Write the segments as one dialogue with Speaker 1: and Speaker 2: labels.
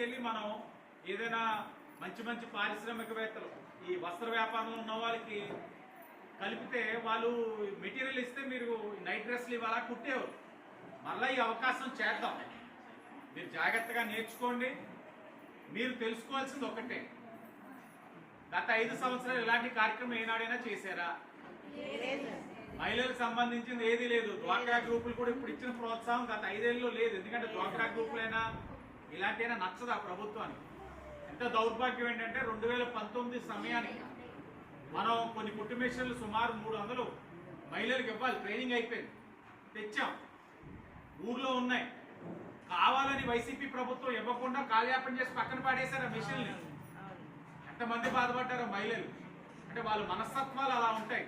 Speaker 1: తీసుకెళ్ళి మనం ఏదైనా మంచి మంచి పారిశ్రామికవేత్తలు ఈ వస్త్ర వ్యాపారంలో ఉన్న వాళ్ళకి కలిపితే వాళ్ళు మెటీరియల్ ఇస్తే మీరు నైట్ డ్రెస్లు ఇవ్వాలా? కుట్టేవారు మళ్ళీ ఈ అవకాశం చేద్దాం. మీరు జాగ్రత్తగా నేర్చుకోండి. మీరు తెలుసుకోవాల్సింది ఒకటే. గత ఐదు సంవత్సరాలు ఇలాంటి కార్యక్రమం ఏనాడైనా చేశారా? మహిళలకు సంబంధించింది ఏది లేదు. డ్వాక్రా గ్రూపులు కూడా ఇప్పుడు ఇచ్చిన ప్రోత్సాహం గత ఐదేళ్ళలో లేదు. ఎందుకంటే డ్వాక్రా గ్రూపులైనా ఇలాంటివైనా నచ్చదు ఆ ప్రభుత్వానికి? ఎంత దౌర్భాగ్యం ఏంటంటే రెండు వేల పంతొమ్మిది సమయానికి మనం కొన్ని కుట్టు మిషన్లు సుమారు మూడు వందలు మహిళలకు ఇవ్వాలి ట్రైనింగ్ అయిపోయింది. తెచ్చాం. ఊర్లో ఉన్నాయి. కావాలని వైసీపీ ప్రభుత్వం ఇవ్వకుండా కాలయాపన చేసి పక్కన పాడేశారు ఆ మిషన్ని ఎంతమంది బాధపడ్డారో మహిళలు? అంటే వాళ్ళ మనస్తత్వాలు అలా ఉంటాయి.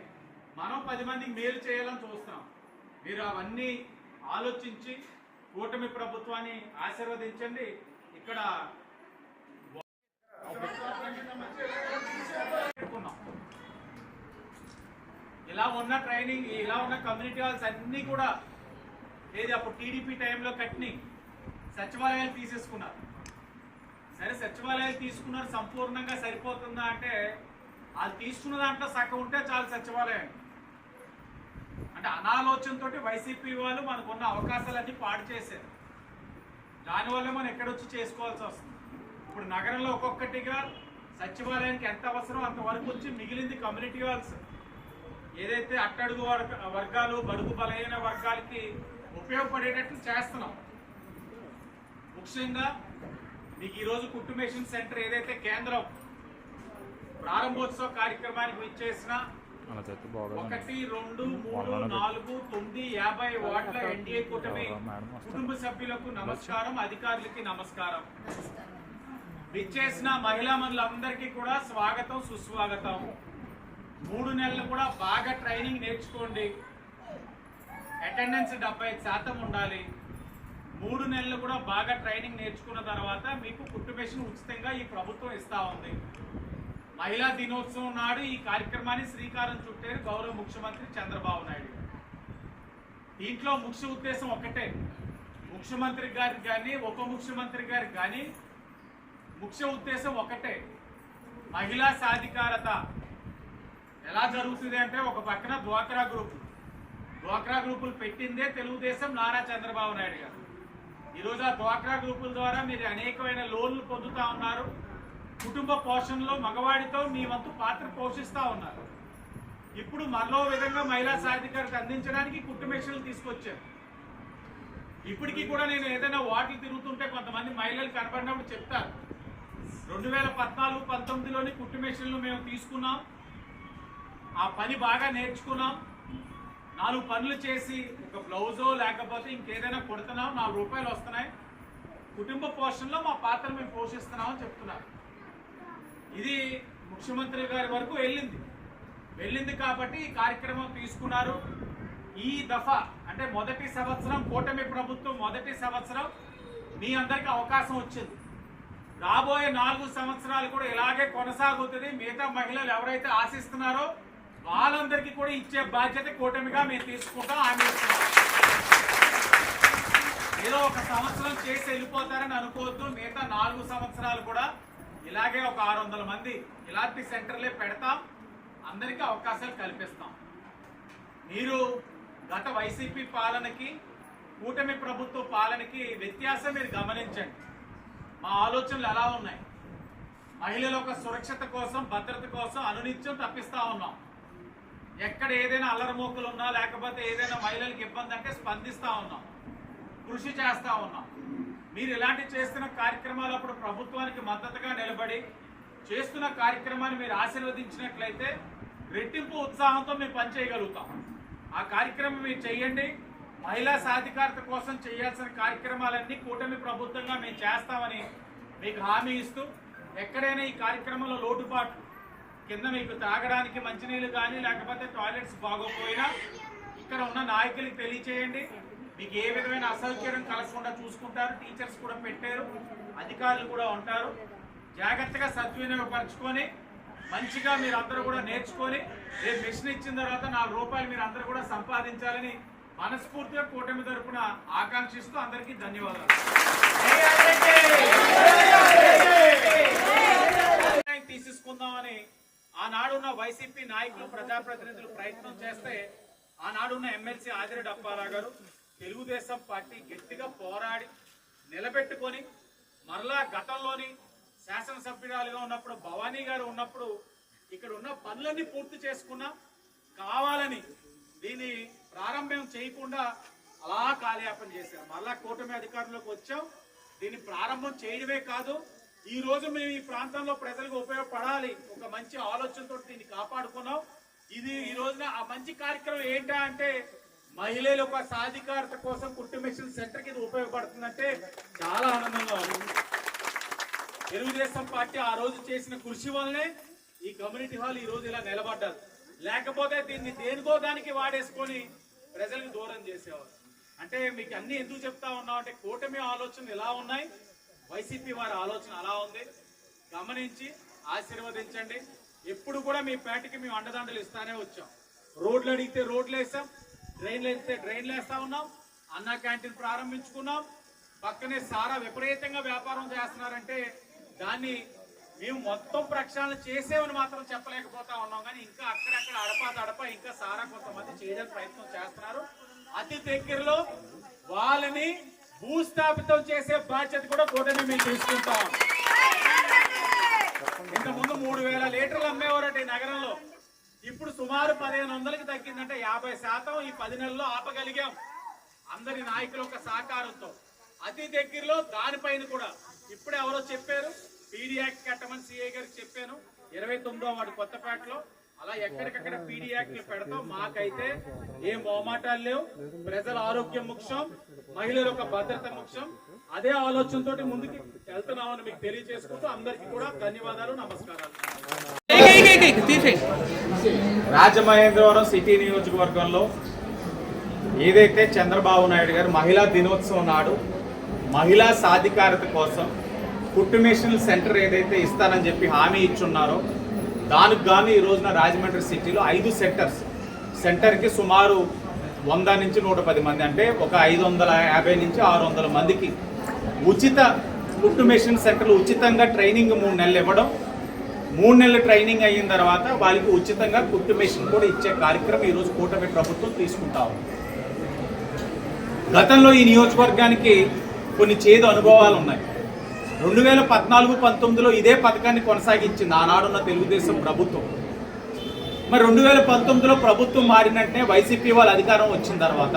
Speaker 1: మనం పది మందికి మేలు చేయాలని చూస్తున్నాం. మీరు అవన్నీ ఆలోచించి కూటమి ప్రభుత్వాన్ని ఆశీర్వదించండి. ఇక్కడ పెట్టుకున్నాం. ఇలా ఉన్న ట్రైనింగ్ ఇలా ఉన్న కమ్యూనిటీ హాల్స్ అన్నీ కూడా ఏది అప్పుడు టీడీపీ టైంలో కట్ని సచివాలయాలు తీసేసుకున్నారు. సరే సచివాలయాలు తీసుకున్నారు సంపూర్ణంగా సరిపోతుందా అంటే అది తీసుకున్న దాంట్లో సగం ఉంటే చాలు సచివాలయం. అంటే అనాలోచనతో వైసీపీ వాళ్ళు మనకున్న అవకాశాలన్నీ పాడు చేశారు. దానివల్ల మనం ఎక్కడొచ్చి చేసుకోవాల్సి వస్తుంది. ఇప్పుడు నగరంలో ఒక్కొక్కటిగా సచివాలయానికి ఎంత అవసరం అంతవరకు వచ్చి మిగిలింది కమ్యూనిటీ హాల్స్. ఏదైతే అట్టడుగు వర్గ వర్గాలు బడుగు బలహీన వర్గాలకి ఉపయోగపడేటట్లు చేస్తున్నాం. ముఖ్యంగా మీకు ఈరోజు కుటుంబేషన్ సెంటర్ ఏదైతే కేంద్రం ప్రారంభోత్సవ కార్యక్రమానికి విచ్చేసిన ఒకటి రెండు మూడు నాలుగు తొమ్మిది యాభై వార్డుల ఎన్డీఏ కూటమి కుటుంబ సభ్యులకు నమస్కారం అధికారులకి నమస్కారం. విచ్చేసిన మహిళా మనులందరికీ కూడా స్వాగతం సుస్వాగతం. మూడు నెలలు కూడా బాగా ట్రైనింగ్ నేర్చుకోండి. అటెండెన్స్ డెబ్బై శాతం ఉండాలి. మూడు నెలలు కూడా బాగా ట్రైనింగ్ నేర్చుకున్న తర్వాత మీకు కుటుంబేషన్ ఉచితంగా ఈ ప్రభుత్వం ఇస్తా ఉంది. మహిళా దినోత్సవం నాడు ఈ కార్యక్రమాన్ని శ్రీకారం చుట్టారు గౌరవ ముఖ్యమంత్రి చంద్రబాబు నాయుడు. దీంట్లో ముఖ్య ఉద్దేశం ఒకటే ముఖ్యమంత్రి గారికి కానీ ఉప ముఖ్యమంత్రి గారికి కానీ ముఖ్య ఉద్దేశం ఒకటే మహిళా సాధికారత ఎలా జరుగుతుంది అంటే ఒక పక్కన డ్వాక్రా గ్రూప్. డ్వాక్రా గ్రూపులు పెట్టిందే తెలుగుదేశం నారా చంద్రబాబు నాయుడు గారు. ఈరోజు ఆ డ్వాక్రా గ్రూపుల ద్వారా మీరు అనేకమైన లోన్లు పొందుతా ఉన్నారు. కుటుంబ పోషణలో మగవాడితో మీ వంతు పాత్ర పోషిస్తా ఉన్నారు. ఇప్పుడు మరో విధంగా మహిళా సాధికారత అందించడానికి కుటుంబేషన్లు తీసుకొచ్చారు. ఇప్పటికీ కూడా నేను ఏదైనా వాటిలు తిరుగుతుంటే కొంతమంది మహిళలు కనబడినప్పుడు చెప్తారు. రెండు వేల పద్నాలుగు పంతొమ్మిదిలోని కుటుంబేషన్లు మేము తీసుకున్నాం. ఆ పని బాగా నేర్చుకున్నాం. నాలుగు పనులు చేసి ఒక బ్లౌజో లేకపోతే ఇంకేదైనా కొడుతున్నాం నాలుగు రూపాయలు వస్తున్నాయి. కుటుంబ పోషణలో మా పాత్ర మేము పోషిస్తున్నామని చెప్తున్నారు. ఇది ముఖ్యమంత్రి గారి వరకు వెళ్ళింది. వెళ్ళింది కాబట్టి ఈ కార్యక్రమం తీసుకున్నారు. ఈ దఫా అంటే మొదటి సంవత్సరం కూటమి ప్రభుత్వం మొదటి సంవత్సరం మీ అందరికి అవకాశం వచ్చింది. రాబోయే నాలుగు సంవత్సరాలు కూడా ఇలాగే కొనసాగుతుంది. మిగతా మహిళలు ఎవరైతే ఆశిస్తున్నారో వాళ్ళందరికీ కూడా ఇచ్చే బాధ్యత కూటమిగా మేము తీసుకుంటాం ఆమె ఏదో ఒక సంవత్సరం చేసి వెళ్ళిపోతారని అనుకోవద్దు. మిగతా నాలుగు సంవత్సరాలు కూడా ఇలాగే ఒక ఆరు వందల మంది ఇలాంటి సెంటర్లే పెడతాం. అందరికీ అవకాశాలు కల్పిస్తాం. మీరు గత వైసీపీ పాలనకి కూటమి ప్రభుత్వ పాలనకి వ్యత్యాసం మీరు గమనించండి. మా ఆలోచనలు ఎలా ఉన్నాయి? మహిళల యొక్క సురక్షత కోసం భద్రత కోసం అనునిత్యం తప్పిస్తూ ఉన్నాం. ఎక్కడ ఏదైనా అల్లరమోకలు ఉన్నా లేకపోతే ఏదైనా మహిళలకు ఇబ్బంది అంటే స్పందిస్తూ ఉన్నాం. కృషి చేస్తూ ఉన్నాం. మీరు ఇలాంటి చేస్తున్న కార్యక్రమాలు అప్పుడు ప్రభుత్వానికి మద్దతుగా నిలబడి చేస్తున్న కార్యక్రమాన్ని మీరు ఆశీర్వదించినట్లయితే రెట్టింపు ఉత్సాహంతో మేము పనిచేయగలుగుతాం. ఆ కార్యక్రమం మీరు చేయండి. మహిళా సాధికారత కోసం చేయాల్సిన కార్యక్రమాలన్నీ కూటమి ప్రభుత్వంగా మేము చేస్తామని మీకు హామీ ఇస్తూ ఎక్కడైనా ఈ కార్యక్రమంలో లోటుపాట్లు కింద మీకు తాగడానికి మంచినీళ్ళు కానీ లేకపోతే టాయిలెట్స్ బాగోపోయినా ఇక్కడ ఉన్న నాయకులకు తెలియచేయండి. మీకు ఏ విధమైన అసౌకర్యం కలగకుండా చూసుకుంటారు టీచర్స్ కూడా పెట్టారు అధికారులు కూడా ఉంటారు. జాగ్రత్తగా సద్వినియోగపరచుకొని మంచిగా మీరు అందరూ కూడా నేర్చుకొని రేపు మిషన్ ఇచ్చిన తర్వాత నాలుగు రూపాయలు మీరు అందరూ కూడా సంపాదించాలని మనస్ఫూర్తిగా కూటమి తరపున ఆకాంక్షిస్తూ అందరికీ ధన్యవాదాలు. జై తీసేసుకుందామని ఆనాడున్న వైసీపీ నాయకులు ప్రజాప్రతినిధులు ప్రయత్నం చేస్తే ఆనాడున్న ఎమ్మెల్సీ ఆదిరెడ్డి అప్పారావు గారు తెలుగుదేశం పార్టీ గట్టిగా పోరాడి నిలబెట్టుకొని మరలా గతంలోని శాసనసభ్యురాలుగా ఉన్నప్పుడు భవానీ గారు ఉన్నప్పుడు ఇక్కడ ఉన్న పనులన్నీ పూర్తి చేసుకున్నా కావాలని దీన్ని ప్రారంభం చేయకుండా అలా కాలయాపన చేశారు. మరలా కూటమి అధికారంలోకి వచ్చాం. దీన్ని ప్రారంభం చేయడమే కాదు ఈ రోజు మేము ఈ ప్రాంతంలో ప్రజలకు ఉపయోగపడాలి ఒక మంచి ఆలోచనతో దీన్ని కాపాడుకున్నాం. ఇది ఈ రోజున ఆ మంచి కార్యక్రమం ఏంటా అంటే మహిళల యొక్క సాధికారత కోసం కుట్టు మిషన్ సెంటర్ ఇది ఉపయోగపడుతుందంటే చాలా ఆనందంగా ఉంది. తెలుగుదేశం పార్టీ ఆ రోజు చేసిన కృషి వల్లనే ఈ కమ్యూనిటీ హాల్ ఈ రోజు ఇలా నిలబడ్డారు లేకపోతే దీన్ని దేనికో దానికి వాడేసుకొని ప్రజలకు దూరం చేసేవారు. అంటే మీకు అన్ని ఎందుకు చెప్తా ఉన్నాం అంటే కూటమి ఆలోచనలు ఎలా ఉన్నాయి? వైసీపీ వారి ఆలోచన అలా ఉంది. గమనించి ఆశీర్వదించండి. ఎప్పుడు కూడా మీ పేటకి మేము అండదండలు ఇస్తానే వచ్చాం. రోడ్లు అడిగితే రోడ్లు వేసాం. డ్రైన్లు వేస్తే డ్రైన్లు వేస్తా ఉన్నాం. అన్న క్యాంటీన్ ప్రారంభించుకున్నాం. పక్కనే సారా విపరీతంగా వ్యాపారం చేస్తున్నారంటే దాన్ని మేము మొత్తం ప్రక్షాళన చేసేవని మాత్రం చెప్పలేకపోతా ఉన్నాం. కానీ ఇంకా అక్కడక్కడ అడపా తడప ఇంకా సారా కొంతమంది చేయడానికి ప్రయత్నం చేస్తున్నారు. అతి దగ్గరలో వాళ్ళని భూస్థాపితం చేసే బాధ్యత కూడా కూటమి మేము తీసుకుంటాం. ఇంతకుముందు మూడు వేల లీటర్లు అమ్మేవారట ఈ నగరంలో. ఇప్పుడు సుమారు పదిహేను వందలకి తగ్గిందంటే యాభై శాతం ఈ పది నెలల్లో ఆపగలిగాం. అందరి నాయకుల యొక్క సహకారంతో. అతి దగ్గరలో దానిపైన కూడా. ఇప్పుడే ఎవరో చెప్పారు? పీడీ యాక్ట్ కట్టమని సిఐ గారికి చెప్పాను. ఇరవై తొమ్మిదో వాడు కొత్తపేటలో. అలా ఎక్కడికక్కడ పీడీ యాక్ట్లు పెడతాం. మాకైతే ఏం మోమాటాలు లేవు. ప్రజల ఆరోగ్యం ముఖ్యం. మహిళల యొక్క భద్రత ముఖ్యం. అదే ఆలోచనతోటి ముందుకు వెళ్తున్నామని మీకు తెలియజేసుకుంటూ అందరికీ కూడా ధన్యవాదాలు నమస్కారాలు. రాజమహేంద్రవరం సిటీ నియోజకవర్గంలో ఏదైతే చంద్రబాబు నాయుడు గారు మహిళా దినోత్సవం నాడు మహిళా సాధికారత కోసం కుట్టు మిషన్ సెంటర్ ఏదైతే ఇస్తానని చెప్పి హామీ ఇచ్చున్నారో దానికి గాను ఈ రోజున రాజమండ్రి సిటీలో ఐదు సెంటర్స్ సెంటర్కి సుమారు వంద నుంచి నూట పది మంది అంటే ఒక ఐదు వందల యాభై నుంచి ఆరు వందల మందికి ఉచిత కుట్టు సెంటర్లు ఉచితంగా ట్రైనింగ్ మూడు నెలలు ఇవ్వడం మూడు నెలల ట్రైనింగ్ అయిన తర్వాత వాళ్ళకి ఉచితంగా కుట్టు మెషిన్ కూడా ఇచ్చే కార్యక్రమం ఈరోజు కూటమి ప్రభుత్వం తీసుకుంటా ఉంది. గతంలో ఈ నియోజకవర్గానికి కొన్ని చేదు అనుభవాలు ఉన్నాయి. రెండు వేల పద్నాలుగు పంతొమ్మిదిలో ఇదే పథకాన్ని కొనసాగించింది ఆనాడున్న తెలుగుదేశం ప్రభుత్వం. మరి రెండు వేల పంతొమ్మిదిలో ప్రభుత్వం మారినట్టే వైసీపీ వాళ్ళ అధికారం వచ్చిన తర్వాత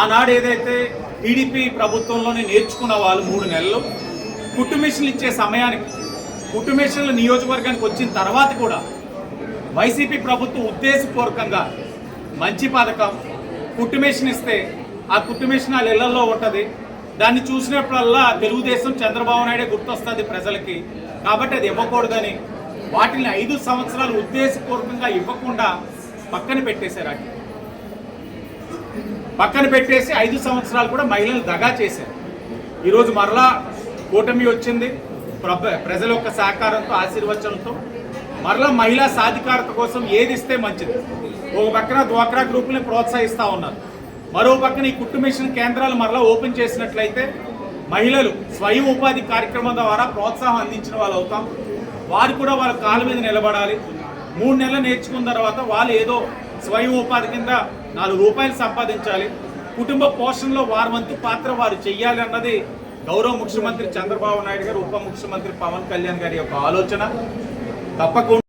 Speaker 1: ఆనాడు ఏదైతే టీడీపీ ప్రభుత్వంలోనే నేర్చుకున్న వాళ్ళు మూడు నెలలు కుట్టు మిషన్లు ఇచ్చే సమయానికి కుటుంబేశ్వర్ల నియోజకవర్గానికి వచ్చిన తర్వాత కూడా వైసీపీ ప్రభుత్వం ఉద్దేశపూర్వకంగా మంచి పథకం కుటుంబేషన్ ఇస్తే ఆ కుటుంబేషన్ వాళ్ళ ఇళ్ళలో ఉంటుంది. దాన్ని చూసినప్పుడల్లా తెలుగుదేశం చంద్రబాబు నాయుడే గుర్తొస్తుంది ప్రజలకి. కాబట్టి అది ఇవ్వకూడదని వాటిని ఐదు సంవత్సరాలు ఉద్దేశపూర్వకంగా ఇవ్వకుండా పక్కన పెట్టేశారు అక్కడ పక్కన పెట్టేసి ఐదు సంవత్సరాలు కూడా మహిళలు దగా చేశారు. ఈరోజు మరలా కూటమి వచ్చింది. ప్రభ ప్రజల యొక్క సహకారంతో ఆశీర్వచనంతో మరలా మహిళా సాధికారత కోసం ఏది ఇస్తే మంచిది. ఒక పక్కన డ్వాక్రా గ్రూపుల్ని ప్రోత్సహిస్తూ ఉన్నారు. మరో పక్కన ఈ కుట్టు మిషన్ కేంద్రాలు మరలా ఓపెన్ చేసినట్లయితే మహిళలు స్వయం ఉపాధి కార్యక్రమం ద్వారా ప్రోత్సాహం అందించిన వాళ్ళు అవుతాం. వారు కూడా వాళ్ళ కాళ్ళ మీద నిలబడాలి. మూడు నెలలు నేర్చుకున్న తర్వాత వాళ్ళు ఏదో స్వయం ఉపాధి కింద నాలుగు రూపాయలు సంపాదించాలి. కుటుంబ పోషణలో వారి వంతు పాత్ర వారు చెయ్యాలి అన్నది గౌరవ ముఖ్యమంత్రి చంద్రబాబు నాయుడు గారు ఉప ముఖ్యమంత్రి పవన్ కళ్యాణ్ గారి యొక్క ఆలోచన. తప్పకుండా